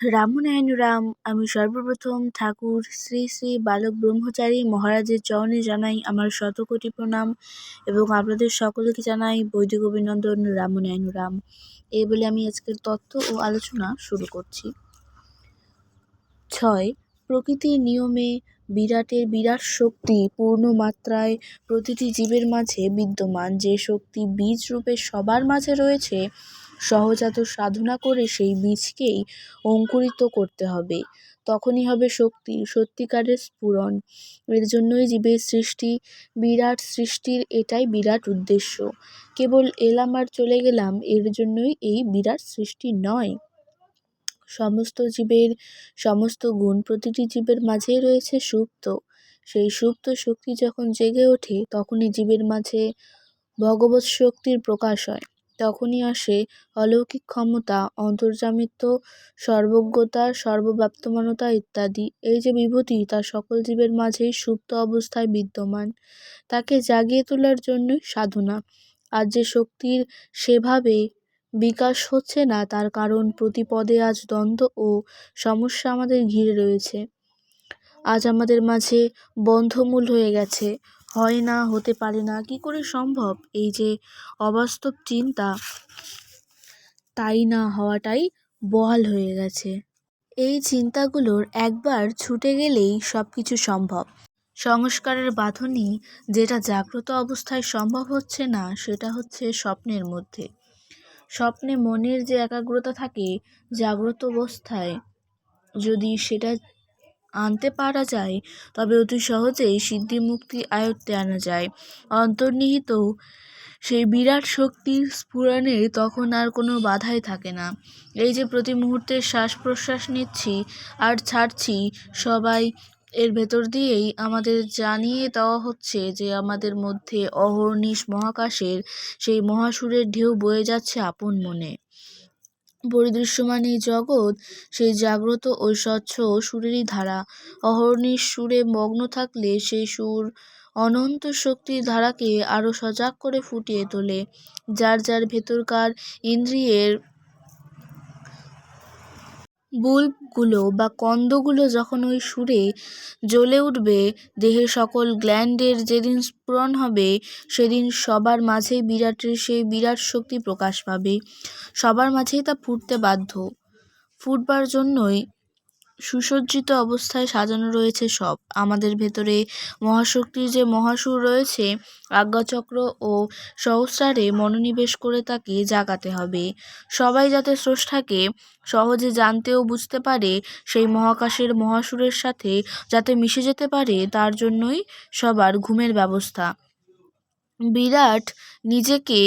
রাম নারায়ণ রাম আমি সর্বপ্রথম ঠাকুর, শ্রী শ্রী বালক ব্রহ্মচারী মহারাজের চরণে জানাই আমার শতকোটি প্রণাম এবং আপনাদের সকলকে জানাই বৈদিক অভিনন্দন রাম নারায়ণ রাম এই বলে আমি আজকের তত্ত্ব ও আলোচনা শুরু করছি। ছয়, প্রকৃতির নিয়মে বিরাটের বিরাট শক্তি পূর্ণ মাত্রায় প্রতিটি জীবের মাঝে বিদ্যমান। যে শক্তি বীজ রূপে সবার মাঝে রয়েছে সহজাত সাধনা করে সেই বীজকেই অঙ্কুরিত করতে হবে। তখনই হবে শক্তি, সত্যিকারের স্ফুরণ। এর জন্যই জীবের সৃষ্টি, বিরাট সৃষ্টির এটাই বিরাট উদ্দেশ্য। কেবল এলাম আর চলে গেলাম, এর জন্যই এই বিরাট সৃষ্টি নয়। সমস্ত জীবের, সমস্ত গুণ প্রতিটি জীবের মাঝেই রয়েছে সুপ্ত। সেই সুপ্ত শক্তি যখন জেগে ওঠে, তখনই জীবের মাঝে ভগবৎ শক্তির প্রকাশ হয়। তখনই আসে অলৌকিক ক্ষমতা অন্তর্যামিত্ব সর্বজ্ঞতা, সর্বব্যাপ্তমানতা ইত্যাদি। এই যে বিভূতি, তা সকল জীবের মাঝেই সুপ্ত অবস্থায় বিদ্যমান। তাকে জাগিয়ে তোলার জন্যই সাধনা। আর যে শক্তির সেভাবে বিকাশ হচ্ছে না, তার কারণ প্রতি পদে আজ দ্বন্দ্ব ও সমস্যা আমাদের ঘিরে রয়েছে। আজ আমাদের মাঝে বন্ধমূল হয়ে গেছে। হয় না, হতে পারে না। কি করে সম্ভব? এই যে অবাস্তব চিন্তা, তাই না হওয়াটাই বহাল হয়ে গেছে। এই চিন্তাগুলোর একবার ছুটে গেলেই সব কিছু সম্ভব। সংস্কারের বাঁধনই যেটা জাগ্রত অবস্থায় সম্ভব হচ্ছে না, সেটা হচ্ছে স্বপ্নের মধ্যে। স্বপ্নে মনের যে একাগ্রতা থাকে, জাগ্রত অবস্থায়, যদি সেটা আনতে পারা যায়, তবে অতি সহজেই সিদ্ধি মুক্তি আয়ত্তে আনা যায়। অন্তর্নিহিত সেই বিরাট শক্তির স্ফুরণে তখন আর কোনো বাধাই থাকে না। এই যে প্রতি মুহূর্তে শ্বাস প্রশ্বাস নিচ্ছি আর ছাড়ছি সবাই, এর ভেতর দিয়েই আমাদের জানিয়ে দেওয়া হচ্ছে যে আমাদের মধ্যে অহর্নিশ মহাকাশের সেই মহাসুরের ঢেউ বয়ে যাচ্ছে আপন মনে। পরিদৃশ্যমান এই জগৎ, সেই জাগ্রত ও স্বচ্ছ সুরেরই ধারা। অহর্নিশ সুরে মগ্ন থাকলে সেই সুর অনন্ত শক্তির ধারাকে আরও সজাগ করে ফুটিয়ে তোলে। যার যার ভেতরকার ইন্দ্রিয়ের বুল্বগুলো বা কন্দগুলো যখন ওই সুরে জ্বলে উঠবে, দেহের সকল গ্ল্যান্ডের যেদিন স্ফুরণ হবে, সেদিন সবার মাঝেই বিরাটের সেই বিরাট শক্তি প্রকাশ পাবে। সবার মাঝেই তা ফুটতে বাধ্য। ফুটবার জন্যই সুসজ্জিত অবস্থায় সাজানো রয়েছে সব। আমাদের ভেতরে মহাশক্তির যে মহাসুর রয়েছে, আজ্ঞাচক্র ও সহস্রারে মনোনিবেশ করে তাকে জাগাতে হবে। সবাই যাতে স্রষ্টাকে সহজে জানতে ও বুঝতে পারে, সেই মহাকাশের মহাসুরের সাথে যাতে মিশে যেতে পারে, তার জন্যই সবার ঘুমের ব্যবস্থা। বিরাট নিজেকে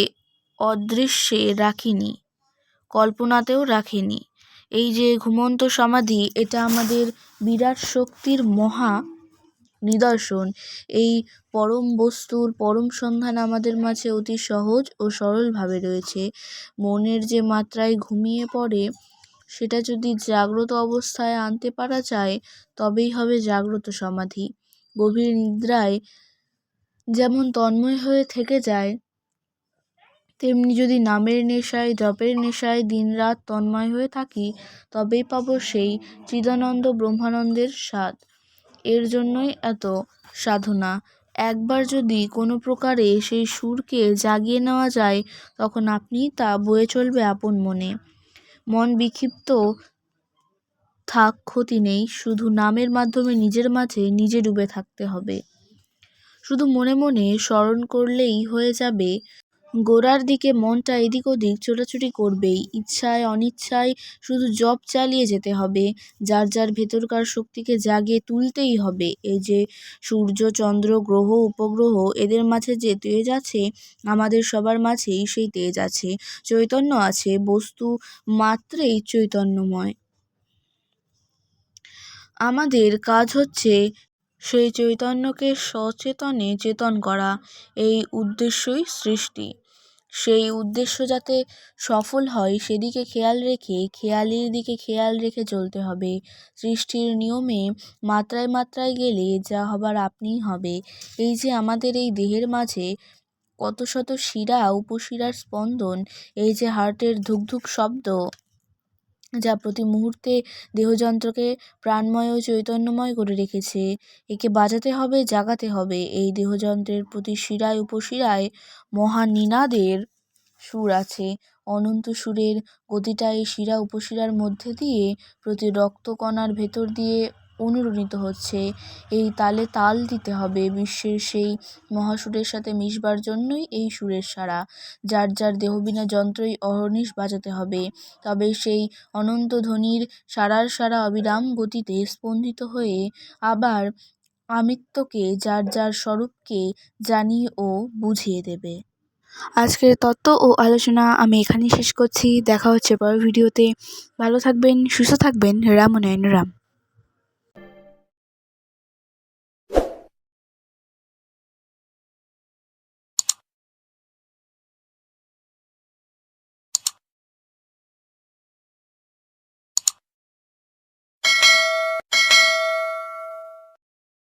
অদৃশ্যে রাখিনি, কল্পনাতেও রাখেনি। এই যে ঘুমন্ত সমাধি, এটা আমাদের বিরাট শক্তির মহা নিদর্শন। এই পরম বস্তুর পরম সন্ধান আমাদের মাঝে অতি সহজ ও সরলভাবে রয়েছে। মনের যে মাত্রায় ঘুমিয়ে পড়ে, সেটা যদি জাগ্রত অবস্থায় আনতে পারা যায়, তবেই হবে জাগ্রত সমাধি। গভীর নিদ্রায় যেমন তন্ময় হয়ে থেকে যায় তেমনি যদি নামের নেশায়, জপের নেশায় দিনরাত তন্ময় হয়ে থাকি, তবেই পাব সেই চিদানন্দ ব্রহ্মানন্দের স্বাদ। এর জন্যই এত সাধনা। একবার যদি কোনো প্রকারে সেই সুরকে জাগিয়ে নেওয়া যায়, তখন আপনি তা বয়ে চলবে আপন মনে। মন বিক্ষিপ্ত থাক, ক্ষতি নেই, শুধু নামের মাধ্যমে নিজের মাঝে নিজে ডুবে থাকতে হবে। শুধু মনে মনে স্মরণ করলেই হয়ে যাবে গোড়ার দিকে মনটা এদিক ওদিক ছোটাছুটি করবেই। ইচ্ছায়, অনিচ্ছায় শুধু জপ চালিয়ে যেতে হবে। যার যার ভেতরকার শক্তিকে জাগিয়ে তুলতেই হবে। এই যে সূর্য, চন্দ্র, গ্রহ, উপগ্রহ, এদের মাঝে যে তেজ আছে, আমাদের সবার মাঝেই সেই তেজ আছে। চৈতন্য আছে, বস্তু মাত্রেই চৈতন্যময়। আমাদের কাজ হচ্ছে সেই চৈতন্যকে সচেতনে চেতন করা। এই উদ্দেশ্যই সৃষ্টি। সেই উদ্দেশ্য যাতে সফল হয়, সেদিকে খেয়াল রেখে, খেয়ালের দিকে খেয়াল রেখে চলতে হবে। সৃষ্টির নিয়মে মাত্রায় মাত্রায় গেলে যা হবার আপনিই হবে। এই যে আমাদের এই দেহের মাঝে কত শত শিরা, উপশিরার স্পন্দন, এই যে হার্টের ধুকধুক শব্দ যা প্রতি মুহূর্তে দেহযন্ত্রকে প্রাণময় ও চৈতন্যময় করে রেখেছে। একে বাজাতে হবে, জাগাতে হবে। এই দেহযন্ত্রের প্রতি শিরায়, উপশিরায় মহানীনাদের সুর আছে। অনন্ত সুরের গতিটা এই শিরা, উপশিরার মধ্যে দিয়ে প্রতি রক্তকণার ভেতর দিয়ে অনুরণিত হচ্ছে। এই তালে তাল দিতে হবে বিশ্বের সেই মহাসুরের সাথে মিশবার জন্যই এই সুরের সারা। যার যার দেহবিনা যন্ত্রই অহর্নিশ বাজাতে হবে, তবে সেই অনন্ত ধ্বনির সারার সারা অবিরাম গতিতে স্পন্দিত হয়ে আবার আমিত্বকে, যার যার স্বরূপকে জানিয়ে ও বুঝিয়ে দেবে। আজকের তত্ত্ব ও আলোচনা আমি এখানেই শেষ করছি। দেখা হচ্ছে পরের ভিডিওতে। ভালো থাকবেন, সুস্থ থাকবেন। রাম নারায়ণ রাম